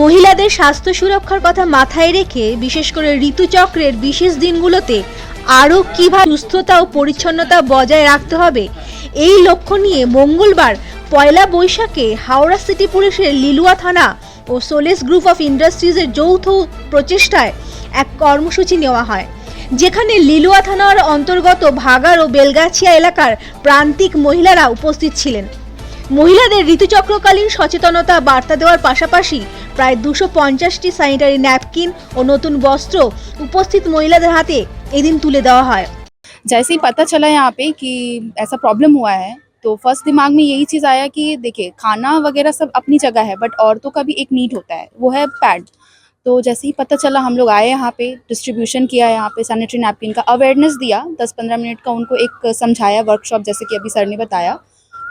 মহিলাদের স্বাস্থ্য সুরক্ষার কথা মাথায় রেখে, বিশেষ করে ঋতুচক্রের বিশেষ দিনগুলোতে আরও কীভাবে সুস্থতা ও পরিচ্ছন্নতা বজায় রাখতে হবে, এই লক্ষ্য নিয়ে মঙ্গলবার পয়লা বৈশাখে হাওড়া সিটি পুলিশের লিলুয়া থানা ও সোলেস গ্রুপ অফ ইন্ডাস্ট্রিজের যৌথ প্রচেষ্টায় এক কর্মসূচি নেওয়া হয়, যেখানে লিলুয়া থানার অন্তর্গত ভাগার ও বেলগাছিয়া এলাকার প্রান্তিক মহিলারা উপস্থিত ছিলেন। মহিলাদের ঋতুচক্রকালীন সচেতনতা বার্তা দেওয়ার পাশাপাশি প্রায় দুশো পঞ্চাশটি স্যানিটারি ন্যাপকিন ও নতুন বস্ত্র উপস্থিত মহিলাদের হাতে এদিন তুলে দেওয়া হয় जैसे ही पता चला यहाँ पे कि ऐसा प्रॉब्लम हुआ है तो फर्स्ट दिमाग में यही चीज़ आया कि देखिए खाना वगैरह सब अपनी जगह है बट औरतों का भी एक नीड होता है वो है पैड तो जैसे ही पता चला हम लोग आए यहाँ पे डिस्ट्रीब्यूशन किया यहाँ पे सैनिटरी नैपकिन का अवेयरनेस दिया 10-15 मिनट का उनको एक समझाया वर्कशॉप जैसे कि अभी सर ने बताया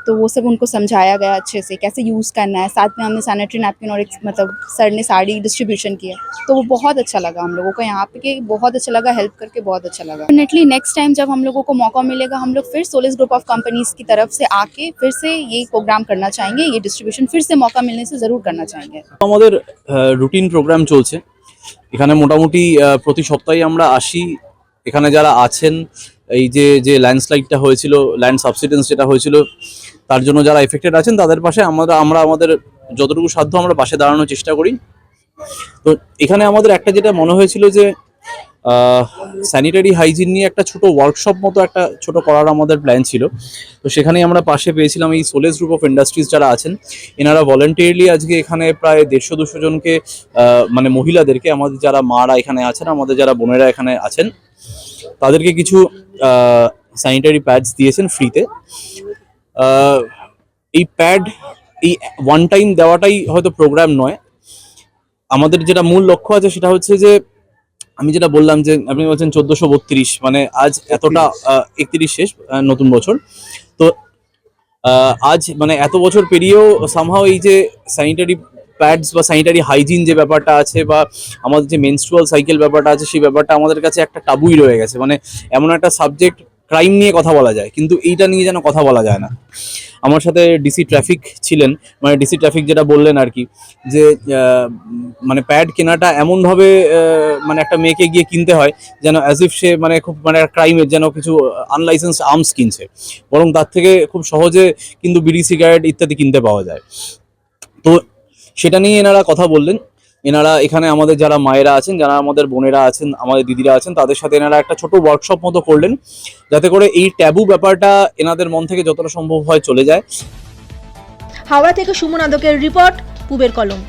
तो वो सब उनको समझाया गया अच्छे से कैसे यूज़ करना है साथ में हमने सैनिटरी नैपकिन और एक मतलब सर ने साड़ी डिस्ट्रीब्यूशन किया तो वो बहुत अच्छा लगा हम लोगों को यहाँ पे कि बहुत अच्छा लगा हेल्प करके बहुत अच्छा लगा डेफिनेटली नेक्स्ट टाइम जब हम लोगों को मौका मिलेगा हम लोग फिर सोलिस ग्रुप ऑफ कंपनीज की तरफ से आके फिर से ये प्रोग्राम करना चाहेंगे ये डिस्ट्रीब्यूशन फिर से मौका मिलने से ज़रूर करना चाहेंगे আমাদের রুটিন প্রোগ্রাম চলছে এখানে মোটামুটি আহ, প্রতি সপ্তাহে আমরা আসি এখানে যারা আছেন এই যে যে ল্যান্ডস্লাইডটা হয়েছিল ল্যান্ড সাবসিডেন্স যেটা হয়েছিল, তার জন্য যারা এফেক্টেড আছেন, তাদের পাশে আমরা আমরা আমাদের যতটুকু সাধ্য আমরা পাশে দাঁড়ানোর চেষ্টা করি। তো এখানে আমাদের একটা যেটা মনে হয়েছিল যে স্যানিটারি হাইজিন নিয়ে একটা ছোট ওয়ার্কশপ মতো একটা ছোট করার আমাদের প্ল্যান ছিল। তো সেখানেই আমরা পাশে পেয়েছিলাম এই সোলেস গ্রুপ অফ ইন্ডাস্ট্রিজ যারা আছেন, এনারা ভলেন্টিয়ারলি আজকে এখানে প্রায় দেড়শো দুশো জনকে মানে মহিলাদেরকে, আমাদের যারা মারা এখানে আছেন, আমাদের যারা বোনেরা এখানে আছেন তাদেরকে কিছু স্যানিটারি প্যাডস দিয়েছেন ফ্রিতে এই প্যাড এই ওয়ান টাইম দেওয়াটাই হয়তো প্রোগ্রাম নয়। আমাদের যেটা মূল লক্ষ্য আছে সেটা হচ্ছে যে, আমি যেটা বললাম যে, আপনি বলছেন চোদ্দশো বত্রিশ মানে আজ এতটা একত্রিশ শেষ নতুন বছর। তো আজ মানে এত বছর পেরিয়েও সামহাও এই যে স্যানিটারি প্যাডস বা স্যানিটারি হাইজিন যে ব্যাপারটা আছে বা আমাদের যে মেনস্ট্রুয়াল সাইকেল ব্যাপারটা আছে, সেই ব্যাপারটা আমাদের কাছে একটা টাবুই রয়ে গেছে। মানে এমন একটা সাবজেক্ট ক্রাইম নিয়ে কথা বলা যায়, কিন্তু এইটা নিয়ে যেন কথা বলা যায় না। আমার সাথে ডিসি ট্রাফিক ছিলেন মানে ডিসি ট্রাফিক যেটা বললেন আর কি, যে মানে প্যাড কেনাটা এমনভাবে মানে একটা মেয়েকে গিয়ে কিনতে হয় যেন অ্যাজ ইফ সে মানে খুব মানে ক্রাইমের যেন কিছু আনলাইসেন্স আর্মস কিনছে। বরং তার থেকে খুব সহজে কিন্তু বিড়ি সিগারেট ইত্যাদি কিনতে পাওয়া যায়। তো সেটা নিয়ে এনারা কথা বললেন। এনারা এখানে আমাদের যারা মায়েরা আছেন, যারা আমাদের বোনেরা আছেন, আমাদের দিদিরা আছেন, তাদের সাথে এনারা একটা ছোট ওয়ার্কশপ মতো করলেন। যাতে করে এই ট্যাবু ব্যাপারটা এনাদের মন থেকে যতটা সম্ভব হয় চলে যায়। হাওড়া থেকে সুমন আদকের রিপোর্ট পুবের কলম।